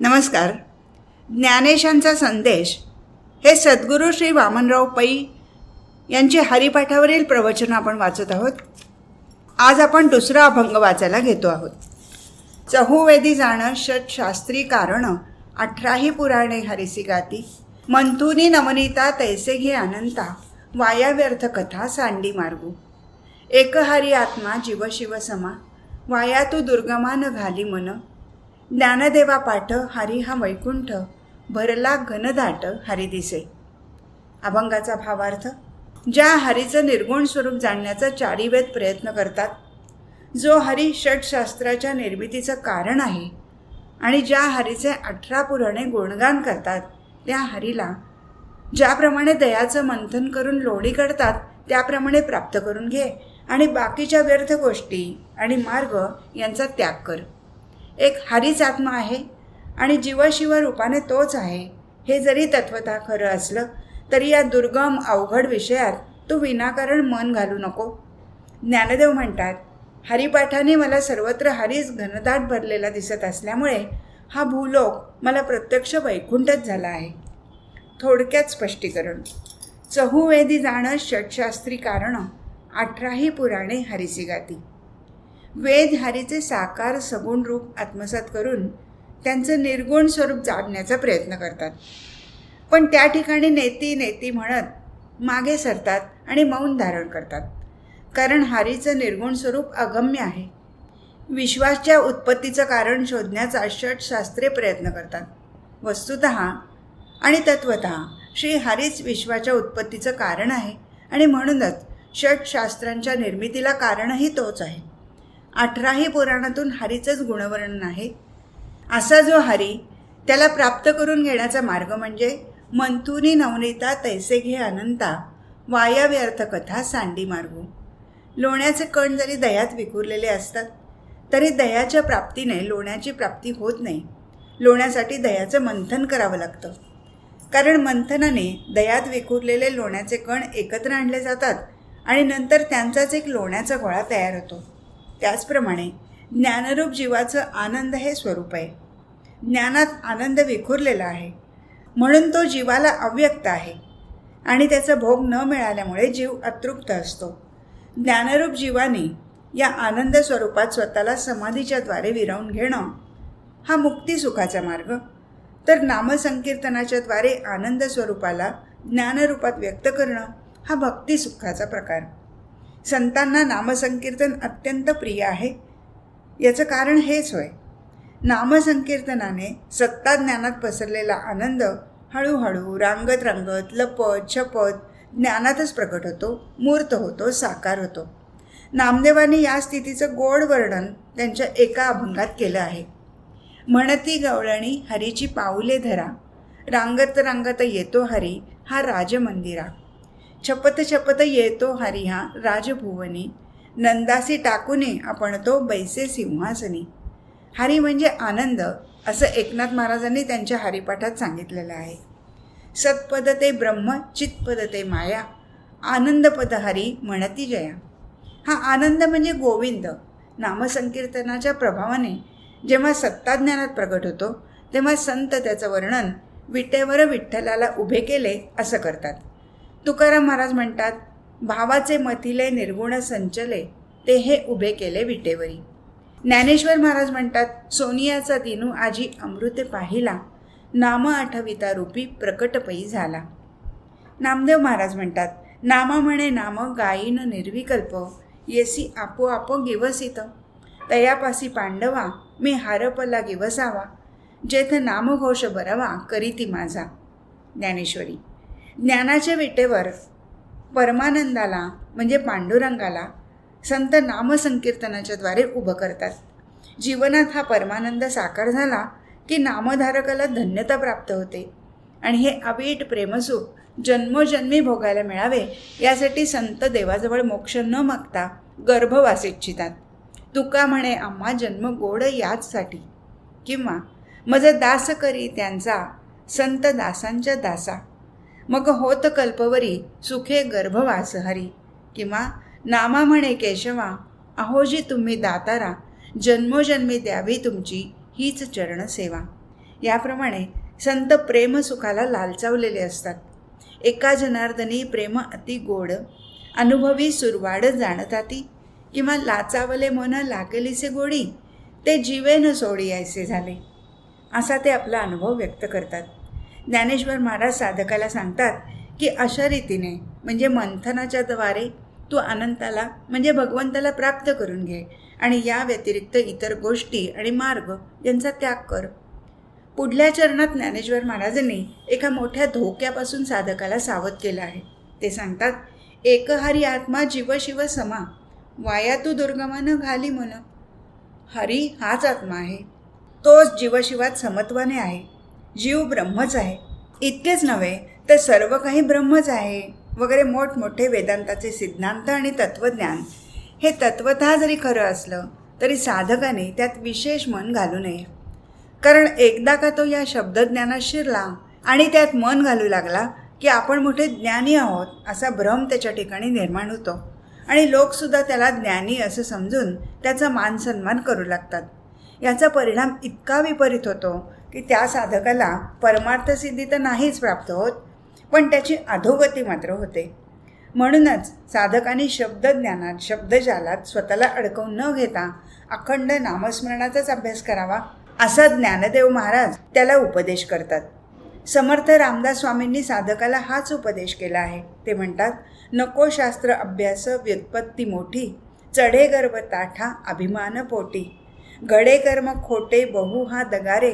नमस्कार. ज्ञानेशांचा संदेश हे सद्गुरू श्री वामनराव पै यांचे हरिपाठावरील प्रवचन आपण वाचत आहोत. आज आपण दुसरा अभंग वाचायला घेतो आहोत. चहुवेदी जाणं षट शास्त्री कारण अठराही पुराणे हरिसी गाती. मंथुनी नमनिता तैसे घे अनंता वाया व्यर्थ कथा सांडी मार्गू. एकहारी आत्मा जीव शिव समा वाया तू दुर्गमान घाली मन. ज्ञानदेवा पाठ हरी हा वैकुंठ भरला घनदाट हरी दिसे. अभंगाचा भावार्थ ज्या हरीचं निर्गुण स्वरूप जाणण्याचा चारीवेद प्रयत्न करतात जो हरी षटशास्त्राच्या निर्मितीचं कारण आहे आणि ज्या हरीचे अठरा पुराणे गुणगान करतात त्या हरीला ज्याप्रमाणे दयाचं मंथन करून लोणी करतात त्याप्रमाणे प्राप्त करून घे आणि बाकीच्या व्यर्थ गोष्टी आणि मार्ग यांचा त्याग कर. एक हरीच आत्मा आहे आणि जीवशिव रूपाने तोच आहे. हे जरी तत्वता खरं असलं तरी या दुर्गम अवघड विषयात तू विनाकारण मन घालू नको. ज्ञानदेव म्हणतात हरिपाठाने मला सर्वत्र हरीच घनदाट भरलेला दिसत असल्यामुळे हा भूलोक मला प्रत्यक्ष वैकुंठच झाला आहे. थोडक्यात स्पष्टीकरण. चहुवेदी जाणं षटशास्त्री कारण अठराही पुराणे हरिसी गाती. वेद साकार सगुण रूप आत्मसात करून त्यांचं निर्गुण स्वरूप जाणण्याचा प्रयत्न करतात. पण त्या ठिकाणी नेती नेती म्हणत मागे सरतात आणि मौन धारण करतात. कारण हारीचं निर्गुण स्वरूप अगम्य आहे. विश्वासच्या उत्पत्तीचं कारण शोधण्याचा षटशास्त्रे प्रयत्न करतात. वस्तुत आणि तत्वत श्री हरीच विश्वाच्या उत्पत्तीचं कारण आहे आणि म्हणूनच षटशास्त्रांच्या निर्मितीला कारणही तोच आहे. अठराही पुराणातून हरीचंच गुणवर्णन आहे. असा जो हरी त्याला प्राप्त करून घेण्याचा मार्ग म्हणजे मंथुनी नवनीता तैसे घे अनंता वाया व्यर्थ कथा सांडी मार्गू. लोण्याचे कण जरी दह्यात विखुरलेले असतात तरी दह्याच्या प्राप्तीने लोण्याची प्राप्ती होत नाही. लोण्यासाठी दह्याचं मंथन करावं लागतं. कारण मंथनाने दह्यात विखुरलेले लोण्याचे कण एकत्र आणले जातात आणि नंतर त्यांचाच एक लोण्याचा गोळा तयार होतो. त्याचप्रमाणे ज्ञानरूप जीवाचं आनंद हे स्वरूप आहे. ज्ञानात आनंद विखुरलेला आहे. म्हणून तो जीवाला अव्यक्त आहे. आणि त्याचा भोग न मिळाल्यामुळे जीव अतृप्त असतो. ज्ञानरूप जीवाने या आनंद स्वरूपात स्वतःला समाधीच्या द्वारे विरवून घेणं हा मुक्तिसुखाचा मार्ग. तर नामसंकीर्तनाच्या द्वारे आनंद स्वरूपाला ज्ञानरूपात व्यक्त करणं हा भक्तिसुखाचा प्रकार. संतांना नामसंकीर्तन अत्यंत प्रिय आहे. याचं कारण हेच होय. नामसंकीर्तनाने सत्ता ज्ञानात पसरलेला आनंद हळूहळू रांगत रांगत लपत छपत ज्ञानातच प्रकट होतो मूर्त होतो साकार होतो. नामदेवाने या स्थितीचं गोड वर्णन त्यांच्या एका अभंगात केलं आहे. म्हणती गवळणी हरीची पाऊले धरा रांगत रांगत येतो हरी हा राजमंदिरा. छपत छपत येतो हरिहा राजभुवनी. नंदासी टाकूने आपण तो बैसे सिंहासनी. हरी म्हणजे आनंद असं एकनाथ महाराजांनी त्यांच्या हरिपाठात सांगितलेलं आहे. सत्पद ते ब्रह्म चित्पद ते माया आनंदपद हरी म्हणती जया. हा आनंद म्हणजे गोविंद. नामसंकीर्तनाच्या प्रभावाने जेव्हा सत्ताज्ञानात प्रगट होतो तेव्हा संत त्याचं वर्णन विटेवर विठ्ठलाला उभे केले असं करतात. तुकाराम महाराज म्हणतात भावाचे मथिले निर्गुण संचले ते हे उभे केले विटेवरी. ज्ञानेश्वर महाराज म्हणतात सोनियाचा दिनू आजी अमृते पाहिला नाम आठविता रूपी प्रकटपई झाला. नामदेव महाराज म्हणतात नामा म्हणे नाम गायीन निर्विकल्प येसी आपोआप गिवसित. तयापासी पांडवा मी हारपला गिवसावा जेथ नामघोष बरवा करीती माझा. ज्ञानेश्वरी ज्ञानाच्या विटेवर परमानंदाला म्हणजे पांडुरंगाला संत नामसंकीर्तनाच्या द्वारे उभं करतात. जीवनात हा परमानंद साकार झाला की नामधारकाला धन्यता प्राप्त होते. आणि हे अवीट प्रेमसुख जन्मोजन्मी भोगायला मिळावे यासाठी संत देवाजवळ मोक्ष न मागता गर्भवास इच्छितात. तुका म्हणे आम्हा जन्म गोड याचसाठी. किंवा मज दास करी त्यांचा संत दासांच्या दासा. मग होत कल्पवरी सुखे गर्भवास हरी किंवा नामा म्हणे केशवा अहोजी तुम्ही दातारा जन्मोजन्मी द्यावी तुमची हीच चरणसेवा याप्रमाणे संत प्रेमसुखाला लालचावलेले असतात. एका जनार्दनी प्रेम अति गोड अनुभवी सुरवाड जाणताती किंवा लाचावले मन लागलीचे गोडी ते जीवेन सोडी झाले. असा ते आपला अनुभव व्यक्त करतात. ज्ञानेश्वर महाराज साधकाला सांगतात की अशा रीतीने म्हणजे मंथनाच्या द्वारे तू अनंताला म्हणजे भगवंताला प्राप्त करून घे आणि या व्यतिरिक्त इतर गोष्टी आणि मार्ग यांचा त्याग कर. पुढल्या चरणात ज्ञानेश्वर महाराजांनी एका मोठ्या धोक्यापासून साधकाला सावध केलं आहे. ते सांगतात एकहारी आत्मा जीव शिव समा वाया तू दुर्गमानं घाली मन. हरी हाच आत्मा आहे. तोच जीवशिवात समत्वाने आहे. जीव ब्रह्मच आहे. इतकेच नव्हे तर सर्व काही ब्रह्मच आहे. वगैरे मोठमोठे वेदांताचे सिद्धांत आणि तत्त्वज्ञान हे तत्वत जरी खरं असलं तरी साधकाने त्यात विशेष मन घालू नये. कारण एकदा का तो या शब्दज्ञानात शिरला आणि त्यात मन घालू लागला की आपण मोठे ज्ञानी आहोत असा भ्रम त्याच्या ठिकाणी निर्माण होतो. आणि लोकसुद्धा त्याला ज्ञानी असं समजून त्याचा मान सन्मान करू लागतात. याचा परिणाम इतका विपरीत होतो की त्या साधकाला परमार्थसिद्धी तर नाहीच प्राप्त होत पण त्याची अधोगती मात्र होते. म्हणूनच साधकांनी शब्दज्ञानात शब्दजालात स्वतःला अडकवून न घेता अखंड नामस्मरणाचाच अभ्यास करावा असा ज्ञानदेव महाराज त्याला उपदेश करतात. समर्थ रामदास स्वामींनी साधकाला हाच उपदेश केला आहे. ते म्हणतात नको शास्त्र अभ्यास व्युत्पत्ती मोठी चढे गर्व ताठा अभिमान पोटी. घडे कर्म खोटे बहु हा दगारे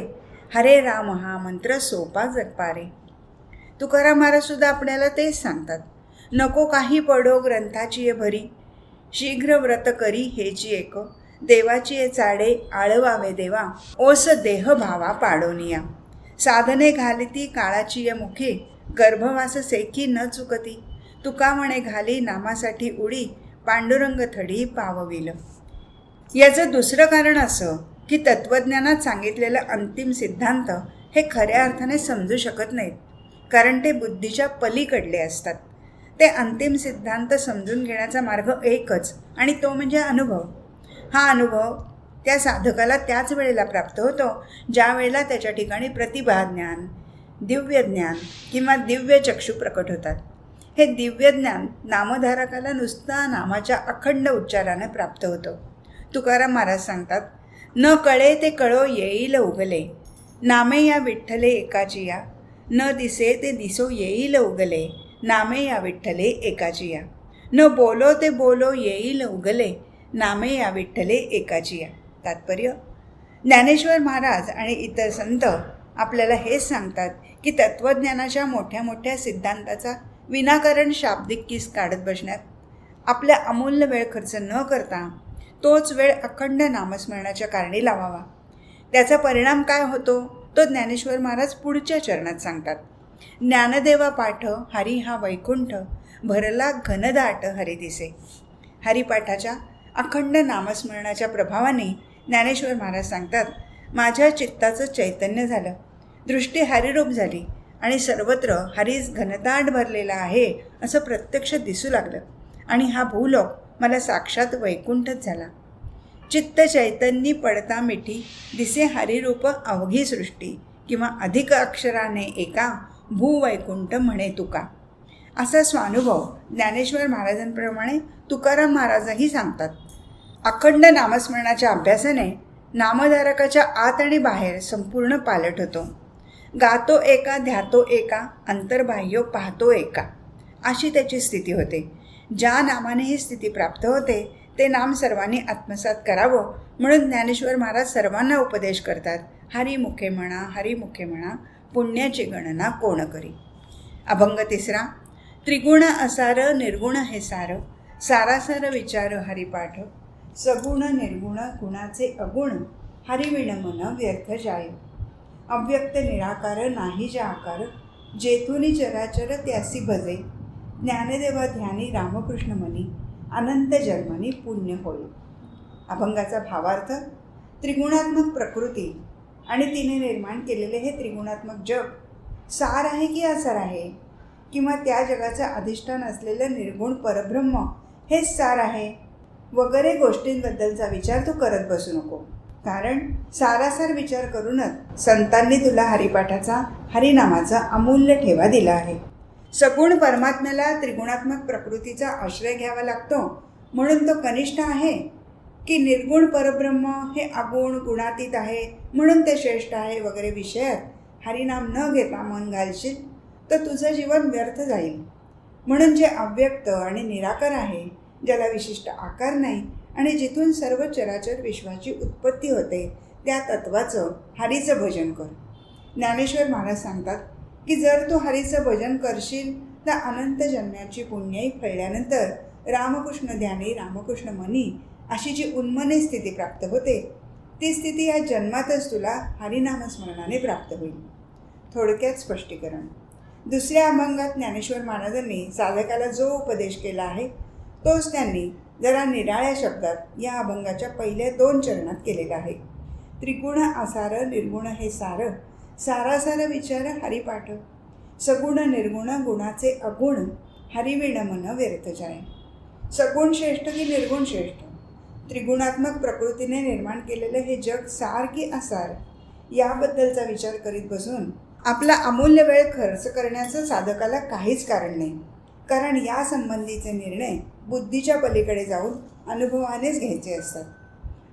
हरे राम हा मंत्र सोपा जगपारे. तुकाराम महाराजसुद्धा आपल्याला तेच सांगतात. नको काही पडो ग्रंथाची ये भरी. शीघ्र व्रत करी हेची एक. देवाची ये चाडे आळवावे देवा. ओस देह भावा पाडोनिया. साधने घालिती काळाची ये मुखे. गर्भवास सेकी न चुकती. तुका म्हणे घाली नामासाठी उडी. पांडुरंग थडी पावविलं. याचं दुसरं कारण असं की तत्त्वज्ञानात सांगितलेलं अंतिम सिद्धांत हे खऱ्या अर्थाने समजू शकत नाहीत. कारण ते बुद्धीच्या पलीकडले असतात. ते अंतिम सिद्धांत समजून घेण्याचा मार्ग एकच आणि तो म्हणजे अनुभव. हा अनुभव त्या साधकाला त्याच वेळेला प्राप्त होतो ज्या वेळेला त्याच्या ठिकाणी प्रतिभा ज्ञान दिव्य ज्ञान किंवा दिव्य चक्षु प्रकट होतात. हे दिव्य ज्ञान नामधारकाला नुसता नामाच्या अखंड उच्चाराने प्राप्त होतं. तुकाराम महाराज सांगतात न कळे ते कळो येईल उगले. नामे या विठ्ठले एकाजिया. न दिसे ते दिसो येईल उगले. नामे या विठ्ठले एकाजिया. न बोलो ते बोलो येईल उगले. नामे या विठ्ठले एकाजिया. तात्पर्य? ज्ञानेश्वर महाराज आणि इतर संत आपल्याला हेच सांगतात की तत्त्वज्ञानाच्या मोठ्या मोठ्या सिद्धांताचा विनाकारण शाब्दिक किस काढत बसण्यात? आपल्या अमूल्य वेळ खर्च न करता तोच वेळ अखंड नामस्मरणाच्या कारणी लावावा. त्याचा परिणाम काय होतो तो ज्ञानेश्वर महाराज पुढच्या चरणात सांगतात. ज्ञानदेवा पाठ हरी हा वैकुंठ भरला घनदाट हरी दिसे. हरिपाठाच्या अखंड नामस्मरणाच्या प्रभावाने ज्ञानेश्वर महाराज सांगतात माझ्या चित्ताचं चैतन्य झालं. दृष्टी हरिरूप झाली आणि सर्वत्र हरीच घनदाट भरलेला आहे असं प्रत्यक्ष दिसू लागलं. आणि हा भूलोक मला साक्षात वैकुंठच झाला. चित्त चैतन्य पडता मिठी दिसे हरिरूप अवघी सृष्टी किंवा अधिक अक्षराने एका भूवैकुंठ म्हणे तुका. असा स्वानुभव ज्ञानेश्वर महाराजांप्रमाणे तुकाराम महाराजही सांगतात. अखंड नामस्मरणाच्या अभ्यासाने नामधारकाच्या आत आणि बाहेर संपूर्ण पालट होतो. गातो एका ध्यातो एका अंतर्बाह्य पाहतो एका अशी त्याची स्थिती होते. ज्या नामाने ही स्थिती प्राप्त होते ते नाम सर्वांनी आत्मसात करावं म्हणून ज्ञानेश्वर महाराज सर्वांना उपदेश करतात. हरिमुखे म्हणा हरिमुखे म्हणा पुण्याची गणना कोण करी? अभंग तिसरा त्रिगुण असार निर्गुण हे सार. सारासार विचार हरिपाठ. सगुण निर्गुण गुणाचे अगुण. हरिविण मन व्यर्थ जाय. अव्यक्त निराकार नाही जा आकार. जेथुनी चराचर त्यासी भजे. ज्ञानदेवा ध्यानी रामकृष्ण मनी अनंत जन्मनी पुण्य होय. अभंगाचा भावार्थ त्रिगुणात्मक प्रकृती आणि तिने निर्माण केलेले हे त्रिगुणात्मक जग सार आहे की असार आहे? किंवा त्या जगाचं अधिष्ठान असलेलं निर्गुण परब्रह्म हेच सार आहे? वगैरे गोष्टींबद्दलचा विचार तू करत बसू नको. कारण सारासार विचार करूनच संतांनी तुला हरिपाठाचा हरिनामाचा अमूल्य ठेवा दिला आहे. सगुण परमात्म्याला त्रिगुणात्मक प्रकृतीचा आश्रय घ्यावा लागतो. म्हणून तो कनिष्ठ आहे. की निर्गुण परब्रह्म हे अगुण गुणातीत आहे. म्हणून ते श्रेष्ठ आहे वगैरे विषयात हरिनाम न घेता मन घालशील तर तुझं जीवन व्यर्थ जाईल. म्हणून जे अव्यक्त आणि निराकार आहे ज्याला विशिष्ट आकार नाही आणि जिथून सर्व चराचर विश्वाची उत्पत्ती होते त्या तत्वाचं हरीचं भजन कर. ज्ञानेश्वर महाराज सांगतात की जर तू हरीचं भजन करशील तर अनंत जन्माची पुण्याई फळल्यानंतर रामकृष्ण ध्यानी रामकृष्ण मनी अशी जी उन्मने स्थिती प्राप्त होते ती स्थिती या जन्मातच तुला हरिनामस्मरणाने प्राप्त होईल. थोडक्यात स्पष्टीकरण. दुसऱ्या अभंगात ज्ञानेश्वर महाराजांनी साधकाला जो उपदेश केला आहे तोच त्यांनी जरा निराळ्या शब्दात या अभंगाच्या पहिल्या दोन चरणात केलेला आहे. त्रिगुण आसार निर्गुण हे सारं सारासार विचार हरिपाठ. सगुण निर्गुण गुणाचे अगुण हरिविण मन व्यर्थ जाय. सगुण श्रेष्ठ की निर्गुण श्रेष्ठ? त्रिगुणात्मक प्रकृतीने निर्माण केलेलं हे जग सार की असार? याबद्दलचा विचार करीत बसून आपला अमूल्य वेळ खर्च करण्याचं साधकाला काहीच कारण नाही. कारण या संबंधीचे निर्णय बुद्धीच्या पलीकडे जाऊन अनुभवानेच घ्यायचे असतात.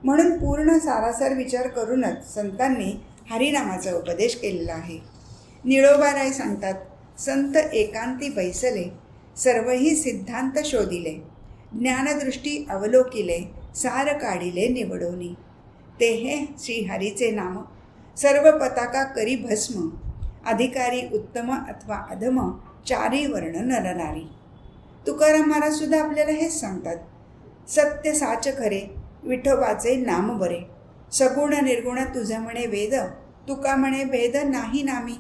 म्हणून पूर्ण सारासार विचार करूनच संतांनी हरिनामाचा उपदेश केलेला आहे. निळोबाराय सांगतात संत एकांती बैसले सर्वही सिद्धांत शोधिले ज्ञानदृष्टी अवलोकिले सार काढिले निवडोनी. ते हे श्रीहरीचे नाम. सर्व पताका करी भस्म अधिकारी उत्तम अथवा अधम चारी वर्ण नरनारी तुकाराम महाराज सुद्धा आपल्याला हेच सांगतात सत्य साच खरे विठोबाचे नाम बरे सगुण निर्गुण तुझे म्हणे वेद तुका म्हणे भेद नाही नामी.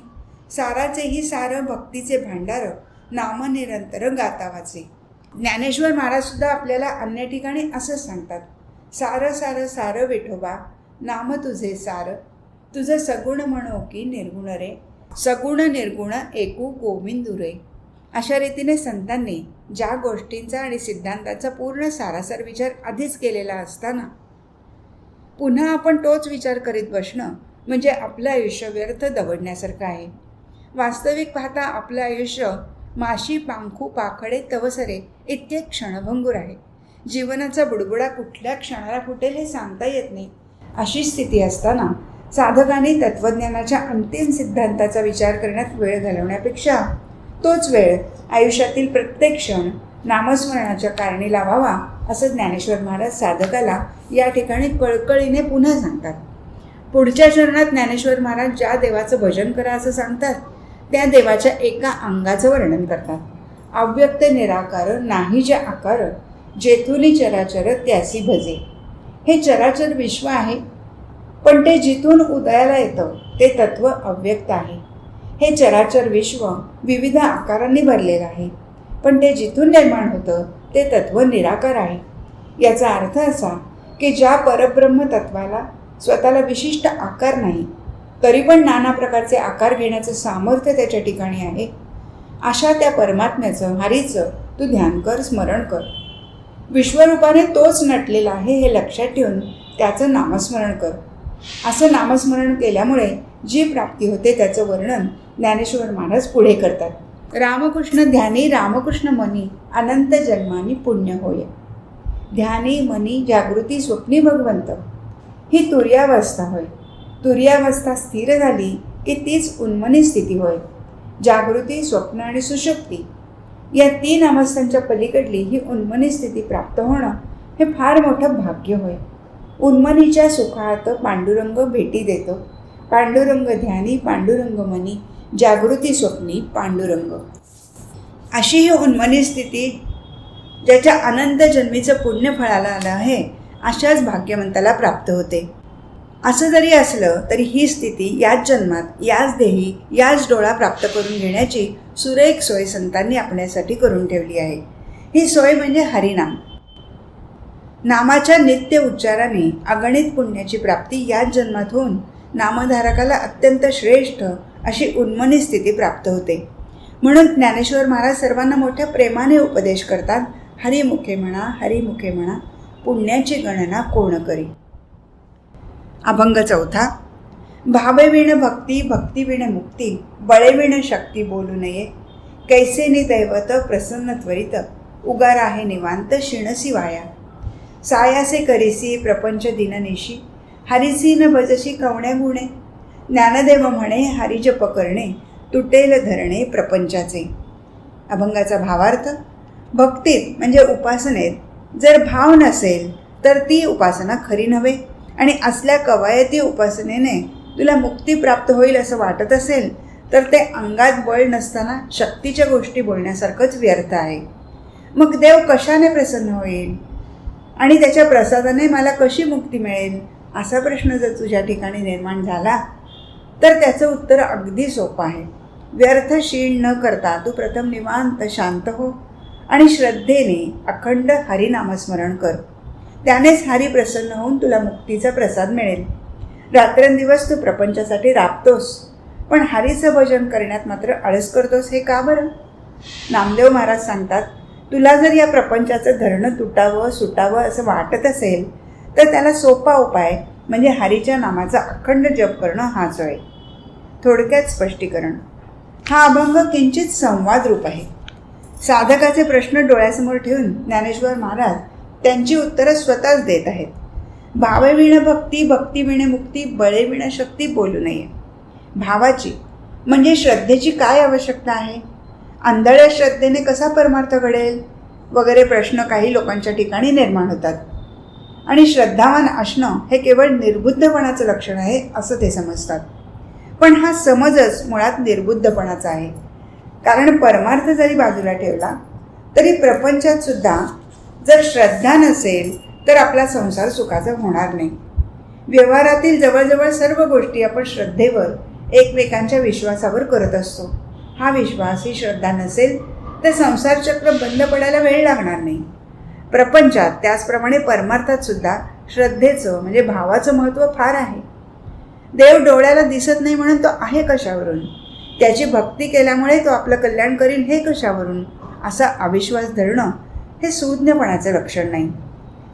साराचेही सारं भक्तीचे भांडार नामनिरंतर गातावाचे. ज्ञानेश्वर महाराजसुद्धा आपल्याला अन्य ठिकाणी असंच सांगतात. सारं सारं सारं विठोबा नाम तुझे सारं. तुझं सगुण म्हणो की निर्गुण रे. सगुण निर्गुण एकू गोविंद रे. अशा रीतीने संतांनी ज्या गोष्टींचा आणि सिद्धांताचा पूर्ण सारासार विचार आधीच केलेला असताना पुन्हा आपण तोच विचार करीत बसणं म्हणजे आपलं आयुष्य व्यर्थ दवडण्यासारखं आहे. वास्तविक पाहता आपलं आयुष्य माशी पांखू पाखडे तवसरे इतके क्षणभंगूर आहे. जीवनाचा बुडबुडा कुठल्या क्षणाला फुटेल हे सांगता येत नाही. अशी स्थिती असताना साधकाने तत्त्वज्ञानाच्या अंतिम सिद्धांताचा विचार करण्यात वेळ घालवण्यापेक्षा तोच वेळ आयुष्यातील प्रत्येक क्षण नामस्मरणाच्या कारणी लावावा असं ज्ञानेश्वर महाराज साधकाला या ठिकाणी कळकळीने पुन्हा सांगतात. पुढच्या चरणात ज्ञानेश्वर महाराज ज्या देवाचं भजन करा असं सांगतात त्या देवाच्या एका अंगाचं वर्णन करतात. अव्यक्त निराकार नाही जे आकार जेथुनी चराचर त्यासी भजे. हे चराचर विश्व आहे पण ते जिथून उदयाला येतं ते तत्व अव्यक्त आहे. हे चराचर विश्व विविध आकारांनी भरलेलं आहे पण ते जिथून निर्माण होतं ते तत्व निराकार आहे. याचा अर्थ असा की ज्या परब्रह्म तत्वाला स्वतःला विशिष्ट आकार नाही तरी पण नाना प्रकारचे आकार घेण्याचं सामर्थ्य त्याच्या ठिकाणी आहे. अशा त्या परमात्म्याचं हरीचं तू ध्यान कर स्मरण कर. विश्वरूपाने तोच नटलेला आहे हे लक्षात ठेवून त्याचं नामस्मरण कर. असं नामस्मरण केल्यामुळे जी प्राप्ती होते त्याचं वर्णन ज्ञानेश्वर महाराज पुढे करतात. रामकृष्ण ध्यानी रामकृष्ण मनी अनंत जन्मानी पुण्य होय. ध्यानी मनी जागृती स्वप्नी भगवंत. ही तुर्यावस्था होय. तुर्यावस्था स्थिर झाली की तीच उन्मनी स्थिती होय. जागृती स्वप्न आणि सुशक्ती. या तीन अवस्थांच्या पलीकडली ही उन्मनी स्थिती प्राप्त होणं हे फार मोठं भाग्य होय. उन्मनीच्या सुखात पांडुरंग भेटी देतो. पांडुरंग ध्यानी पांडुरंग मनी जागृती स्वप्नी पांडुरंग. अशी ही उन्मनी स्थिती ज्याच्या अनंत जन्मीचं पुण्य फळाला आलं आहे अशाच भाग्यवंताला प्राप्त होते. असं जरी असलं तरी ही स्थिती याच जन्मात याच देही याच डोळा प्राप्त करून घेण्याची सुरेख सोय संतांनी आपल्यासाठी करून ठेवली आहे. ही सोय म्हणजे हरिनाम. नामाच्या नित्य उच्चाराने अगणित पुण्याची प्राप्ती याच जन्मात होऊन नामधारकाला अत्यंत श्रेष्ठ अशी उन्मनी स्थिती प्राप्त होते. म्हणून ज्ञानेश्वर महाराज सर्वांना मोठ्या प्रेमाने उपदेश करतात हरिमुखे म्हणा हरिमुखे म्हणा. पुण्याची गणना कोण करी? अभंग चौथा भावेविण भक्ती भक्तीविण मुक्ती बळेविण शक्ती बोलू नये. कैसेने दैवत प्रसन्न त्वरित उगार आहे निवांत शिणसी वाया सायासे करीसी प्रपंच दिननिशी हरिसी न भजशी कवण्या गुणे. ज्ञानदेव म्हणे हरिजप करणे तुटेल धरणे प्रपंचाचे. अभंगाचा भावार्थ भक्तीत म्हणजे उपासनेत जर भाव नसेल तर ती उपासना खरी नव्हे. आणि असल्या कवायती उपासनेने तुला मुक्ती प्राप्त होईल असं वाटत असेल तर ते अंगात बळ नसताना शक्तीच्या गोष्टी बोलण्यासारखंच व्यर्थ आहे. मग देव कशाने प्रसन्न होईल? आणि त्याच्या प्रसादाने मला कशी मुक्ती मिळेल? असा प्रश्न जर तुझ्या ठिकाणी निर्माण झाला तर त्याचं उत्तर अगदी सोपं आहे. व्यर्थ शीण न करता तू प्रथम निवांत शांत हो. आणि श्रद्धेने अखंड हरिनामस्मरण कर. त्यानेच हरी प्रसन्न होऊन तुला मुक्तीचा प्रसाद मिळेल. रात्रंदिवस तू प्रपंचासाठी राबतोस पण हरीचं भजन करण्यात मात्र आळस करतोस हे का बरं? नामदेव महाराज सांगतात तुला जर या प्रपंचाचं धरणं तुटावं सुटावं असं वाटत असेल तर त्याला सोपा उपाय म्हणजे हरीच्या नामाचा अखंड जप करणं हाच आहे थोडक्यात स्पष्टीकरण. हा अभंग किंचित संवाद रूप आहे. साधकाचे प्रश्न डोळ्यासमोर ठेवून ज्ञानेश्वर महाराज त्यांची उत्तरं स्वतःच देत आहेत. भावविण भक्ती भक्तिविण मुक्ती बळेविण शक्ती बोलू नये. भावाची म्हणजे श्रद्धेची काय आवश्यकता आहे? आंधळ्या श्रद्धेने कसा परमार्थ घडेल? वगैरे प्रश्न काही लोकांच्या ठिकाणी निर्माण होतात. आणि श्रद्धावान असणं हे केवळ निर्बुद्धपणाचं लक्षण आहे असं ते समजतात. पण हा समजच मुळात निर्बुद्धपणाचा आहे. कारण परमार्थ जरी बाजूला ठेवला तरी प्रपंचात सुद्धा जर श्रद्धा नसेल तर आपला संसार सुखाचा होणार नाही. व्यवहारातील जवळजवळ सर्व गोष्टी आपण श्रद्धेवर एकमेकांच्या विश्वासावर करत असतो. हा विश्वास ही श्रद्धा नसेल तर संसारचक्र बंद पडायला वेळ लागणार नाही. प्रपंचात त्याचप्रमाणे परमार्थात सुद्धा श्रद्धेचं म्हणजे भावाचं महत्त्व फार आहे. देव डोळ्याला दिसत नाही म्हणून तो आहे कशावरून? त्याची भक्ती केल्यामुळे तो आपलं कल्याण करीन हे कशावरून? असा अविश्वास धरणं हे सूज्ञपणाचं लक्षण नाही.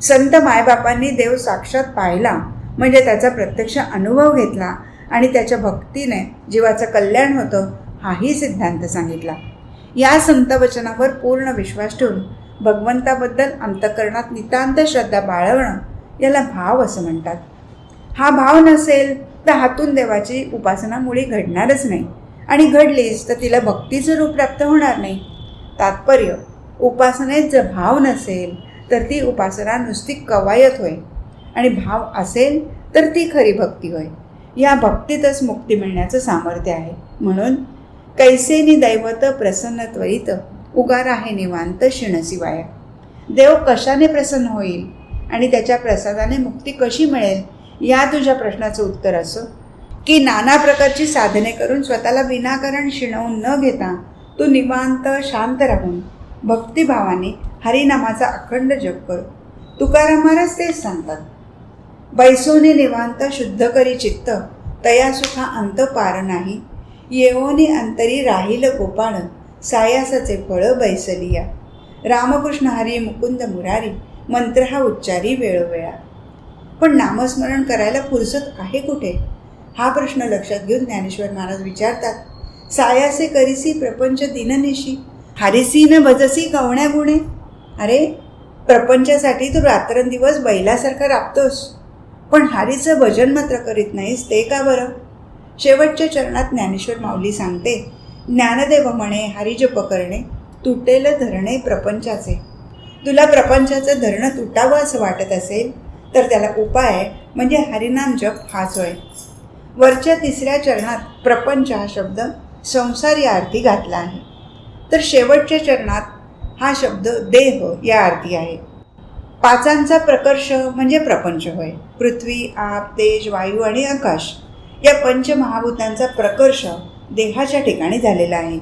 संत मायबापांनी देव साक्षात पाहिला म्हणजे त्याचा प्रत्यक्ष अनुभव घेतला आणि त्याच्या भक्तीने जीवाचं कल्याण होतं हाही सिद्धांत सांगितला. या संत वचनावर पूर्ण विश्वास ठेवून भगवंताबद्दल अंतकरणात नितांत श्रद्धा बाळगणं याला भाव असं म्हणतात. हा भाव नसेल तर हातून देवाची उपासना मुळी घडणारच नाही. आणि घडलीच तर तिला भक्तीचं रूप प्राप्त होणार नाही. तात्पर्य उपासनेत जर भाव नसेल तर ती उपासना नुसती कवायत होय. आणि भाव असेल तर ती खरी भक्ती होय. या भक्तीतच मुक्ती मिळण्याचं सामर्थ्य आहे. म्हणून कैसेनी दैवत प्रसन्न त्वरित उगार आहे निवांत शिणसिवाया. देव कशाने प्रसन्न होईल? आणि त्याच्या प्रसादाने मुक्ती कशी मिळेल? या तुझ्या प्रश्नाचं उत्तर असं. की नाना प्रकारची साधने करून स्वतःला विनाकारण शिणवून न घेता तू निवांत शांत राहून भक्तिभावाने हरिनामाचा अखंड जप कर. तुकाराम महाराज तेच सांगतात. बैसोने निवांत शुद्ध करी चित्त तया सुखा अंत पार नाही. येवोनी अंतरी राहील गोपाळ सायासाचे फळ बैसलिया. रामकृष्ण हरी मुकुंद मुरारी मंत्र हा उच्चारी वेळोवेळा. पण नामस्मरण करायला फुरसत आहे कुठे? हा प्रश्न लक्षात घेऊन ज्ञानेश्वर महाराज विचारतात सायासे करीसी प्रपंच दिननिशी हरिसी न भजसी कवण्या गुणे. अरे प्रपंचासाठी तू रात्रंदिवस बैलासारखा राबतोस पण हरीचं भजन मात्र करीत नाहीस ते का बरं? शेवटच्या चरणात ज्ञानेश्वर माऊली सांगते ज्ञानदेव म्हणे हरिजप करणे तुटेलं धरणे प्रपंचाचे. तुला प्रपंचाचं धरणं तुटावं असं वाटत असेल तर त्याला उपाय म्हणजे हरिनाम जप हाच होय. वरच्या तिसऱ्या चरणात प्रपंच हा शब्द संसार या अर्थी घातला आहे. तर शेवटच्या चरणात हा शब्द देह या अर्थी आहे. पाचांचा प्रकर्ष म्हणजे प्रपंच होय. पृथ्वी आप तेज वायू आणि आकाश या पंचमहाभूतांचा प्रकर्ष देहाच्या ठिकाणी झालेला आहे.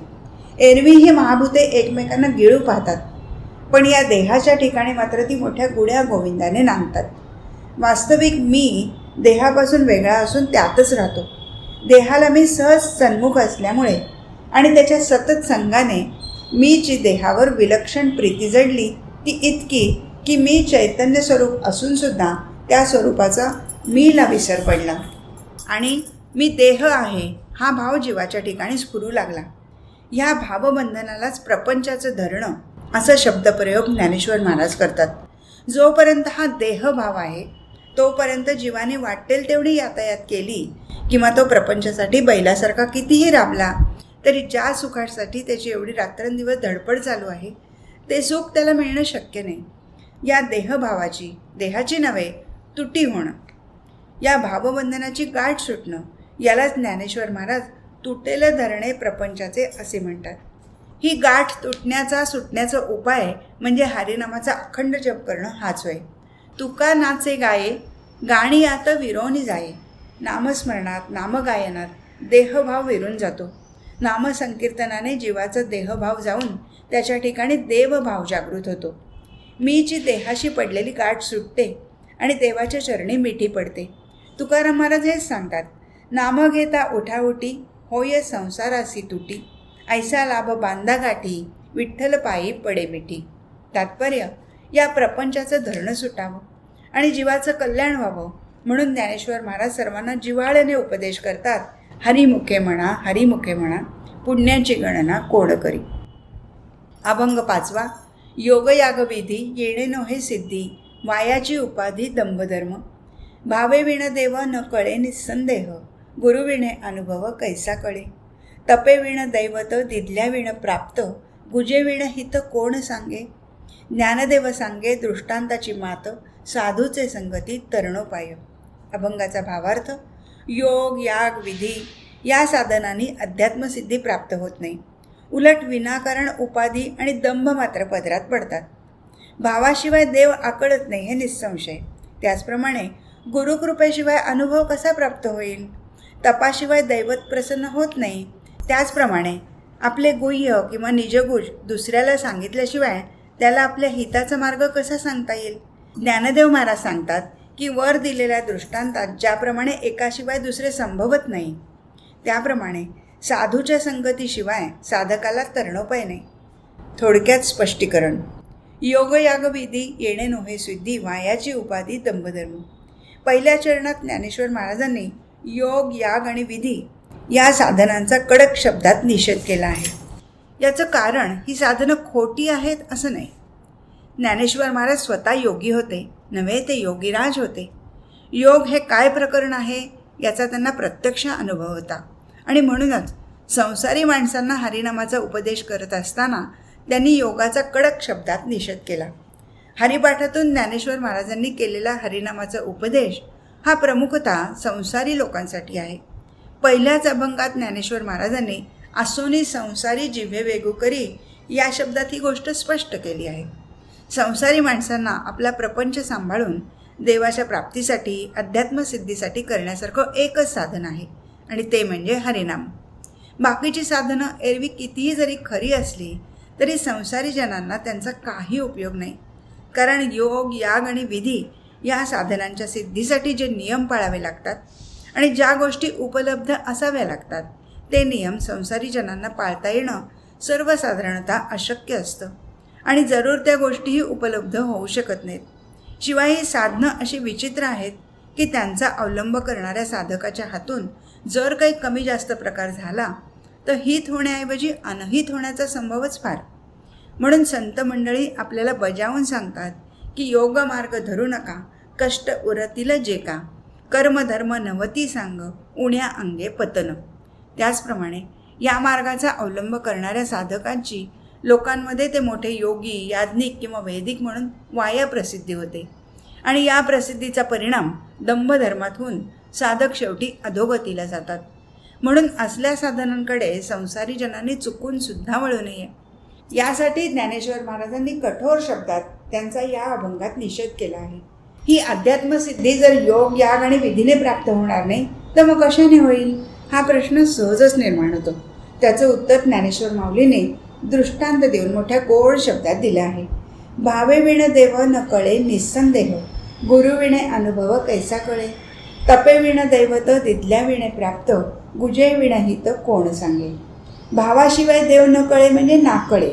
एरवी ही महाभूते एकमेकांना गिळू पाहतात पण या देहाच्या ठिकाणी मात्र ती मोठ्या गुड्या गोविंदाने नांदतात. वास्तविक मी देहापासून वेगळा असून त्यातच राहतो. देहाला मी सहज सन्मुख असल्यामुळे आणि त्याच्या सतत संघाने मी जी देहावर विलक्षण प्रीती जडली ती इतकी की मी चैतन्य स्वरूप असूनसुद्धा त्या स्वरूपाचा मीला विसर पडला. आणि मी देह आहे हा भाव जीवाच्या ठिकाणी स्फुरू लागला. ह्या भावबंधनालाच प्रपंचाचं धरणं असा शब्दप्रयोग ज्ञानेश्वर महाराज करतात. जोपर्यंत हा देहभाव आहे तोपर्यंत जीवाने वाटेल तेवढी यातायात केली किंवा तो प्रपंचासाठी बैलासारखा कितीही राबला तरी ज्या सुखासाठी त्याची एवढी रात्रंदिवस धडपड चालू आहे ते सुख त्याला मिळणं शक्य नाही. या देहभावाची देहाची नव्हे तुटी होणं. या भावबंधनाची गाठ सुटणं यालाच ज्ञानेश्वर महाराज तुटेलं धरणे प्रपंचाचे असे म्हणतात. ही गाठ तुटण्याचा सुटण्याचा उपाय म्हणजे हरिनामाचा अखंड जप करणं हाच होय. तुका नाचे गाये गाणी आता विरोनी जाये नामस्मरणात नामगायनात देहभाव विरून जातो. नामसंकीर्तनाने जीवाचा देहभाव जाऊन त्याच्या ठिकाणी देवभाव जागृत होतो. मी जी देहाशी पडलेली गाठ सुटते आणि देवाच्या चरणी मिठी पडते. तुकाराम महाराज हेच सांगतात नाम घेता उठाउठी होय संसारासी तुटी. ऐसा लाभ बांधा गाठी विठ्ठल पायी पडे मिठी. तात्पर्य या प्रपंचाचं धरणं सुटावं आणि जीवाचं कल्याण व्हावं म्हणून ज्ञानेश्वर महाराज सर्वांना जिव्हाळ्याने उपदेश करतात हरिमुखे म्हणा हरिमुखे म्हणा पुण्याची गणना कोण करी? अभंग पाचवा योगयागविधी येणे नोहे सिद्धी वायाची उपाधी दंभधर्म. भावे विण देव न कळे निस्संदेह गुरुविणे अनुभव कैसा कळे. तपे विण दैवत दिदल्या विण प्राप्त गुजे विण हित कोण सांगे? ज्ञानदेव सांगे दृष्टांताची मात साधूचे संगती तरुणोपाय. अभंगाचा भावार्थ योग याग विधी या साधनांनी अध्यात्मसिद्धी प्राप्त होत नाही. उलट विनाकारण उपाधी आणि दंभ मात्र पदरात पडतात. भावाशिवाय देव आकळत नाही हे निःसंशय. त्याचप्रमाणे गुरुकृपेशिवाय अनुभव कसा प्राप्त होईल? तपाशिवाय दैवत प्रसन्न होत नाही. त्याचप्रमाणे आपले गुह्य किंवा निजगुज दुसऱ्याला सांगितल्याशिवाय त्याला आपल्या हिताचा मार्ग कसा सांगता येईल? ज्ञानदेव महाराज सांगतात की वर दिलेल्या दृष्टांतात ज्याप्रमाणे एकाशिवाय दुसरे संभवत नाही त्याप्रमाणे साधूच्या संगतीशिवाय साधकाला तरणोपाय नाही. थोडक्यात स्पष्टीकरण. योगयागविधी येणे नोहे सिद्धी वायाची उपाधी दंभधर्म. पहिल्या चरणात ज्ञानेश्वर महाराजांनी योग याग आणि विधी या साधनांचा कडक शब्दात निषेध केला आहे. याचं कारण ही साधनं खोटी आहेत असं नाही. ज्ञानेश्वर महाराज स्वतः योगी होते नव्हे ते योगीराज होते. योग हे काय प्रकरण आहे याचा त्यांना प्रत्यक्ष अनुभव होता. आणि म्हणूनच संसारी माणसांना हरिनामाचा उपदेश करत असताना त्यांनी योगाचा कडक शब्दात निषेध केला. हरिपाठातून ज्ञानेश्वर महाराजांनी केलेला हरिनामाचा उपदेश हा प्रमुखतः संसारी लोकांसाठी आहे. पहिल्याच अभंगात ज्ञानेश्वर महाराजांनी आसोनी संसारी जिव्हे वेगू करी या शब्दात ही गोष्ट स्पष्ट केली आहे. संसारी माणसांना आपला प्रपंच सांभाळून देवाच्या प्राप्तीसाठी अध्यात्मसिद्धीसाठी करण्यासारखं एकच साधन आहे आणि ते म्हणजे हरिनाम. बाकीची साधनं एरवी कितीही जरी खरी असली तरी संसारी जनांना त्यांचा काही उपयोग नाही. कारण योग याग आणि विधी या साधनांच्या सिद्धीसाठी जे नियम पाळावे लागतात आणि ज्या गोष्टी उपलब्ध असाव्या लागतात ते नियम संसारी जनांना पाळता येणं सर्वसाधारणतः अशक्य असतं. आणि जरूर त्या गोष्टीही उपलब्ध होऊ शकत नाहीत. शिवाय ही साधनं अशी विचित्र आहेत की त्यांचा अवलंब करणाऱ्या साधकाच्या हातून जर काही कमी जास्त प्रकार झाला तर हित होण्याऐवजी अनहित होण्याचा संभवच फार. म्हणून संत मंडळी आपल्याला बजावून सांगतात की योग मार्ग धरू नका कष्ट उरतील जे का. कर्मधर्म नवती सांग उण्या अंगे पतन. त्याचप्रमाणे या मार्गाचा अवलंब करणाऱ्या साधकांची लोकांमध्ये ते मोठे योगी याज्ञिक किंवा वैदिक म्हणून वाया प्रसिद्धी होते. आणि या प्रसिद्धीचा परिणाम दंभधर्मात होऊन साधक शेवटी अधोगतीला जातात. म्हणून असल्या साधनांकडे संसारी जनांनी चुकून सुद्धा वळू नये. यासाठी ज्ञानेश्वर महाराजांनी कठोर शब्दात त्यांचा या अभंगात निषेध केला आहे. ही अध्यात्मसिद्धी जर योग याग आणि विधीने प्राप्त होणार नाही तर मग कशाने होईल? हा प्रश्न सहजच निर्माण होतो. त्याचं उत्तर ज्ञानेश्वर माऊलीने दृष्टांत देऊन मोठ्या गोड शब्दात दिलं आहे. भावे विण देव न कळे निस्संदेह गुरुविणे अनुभव कैसा कळे? तपे विण दैवत दिदल्या विणे प्राप्त गुजे विणहित कोण सांगे? भावाशिवाय देव न कळे म्हणजे नाकळे.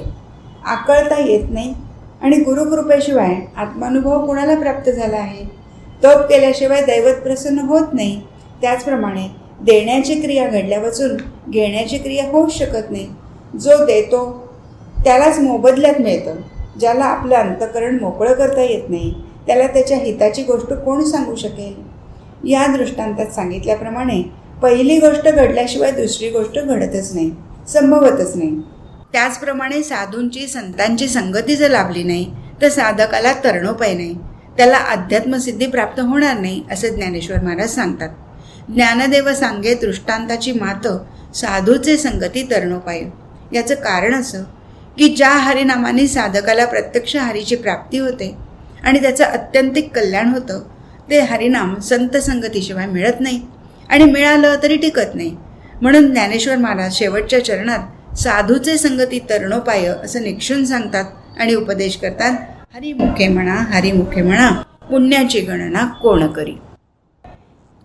आकळता येत नाही. आणि गुरुकृपेशिवाय आत्मानुभव कोणाला प्राप्त झाला आहे? तप केल्याशिवाय दैवत प्रसन्न होत नाही. त्याचप्रमाणे देण्याची क्रिया घडल्यापासून घेण्याची क्रिया होऊच शकत नाही. जो देतो त्यालाच मोबदल्यात मिळतं. ज्याला आपलं अंतकरण मोकळं करता येत नाही त्याला त्याच्या हिताची गोष्ट कोण सांगू शकेल? या दृष्टांतात सांगितल्याप्रमाणे पहिली गोष्ट घडल्याशिवाय दुसरी गोष्ट घडतच नाही संभवतच नाही. त्याचप्रमाणे साधूंची संतांची संगती जर लाभली नाही तर साधकाला तरणोपाय नाही. त्याला अध्यात्मसिद्धी प्राप्त होणार नाही असे ज्ञानेश्वर महाराज सांगतात. ज्ञानदेव सांगे दृष्टांताची मात साधूचे संगती तरणोपाय. याचं कारण असं की ज्या हरिनामाने साधकाला प्रत्यक्ष हरीची प्राप्ती होते आणि त्याचं अत्यंतिक कल्याण होतं ते हरिनाम संत संगतीशिवाय मिळत नाही आणि मिळालं तरी टिकत नाही. म्हणून ज्ञानेश्वर महाराज शेवटच्या चरणात साधूचे संगती तरणोपाय असं निक्षून सांगतात आणि उपदेश करतात हरिमुखे म्हणा हरिमुखे म्हणा पुण्याची गणना कोण करी?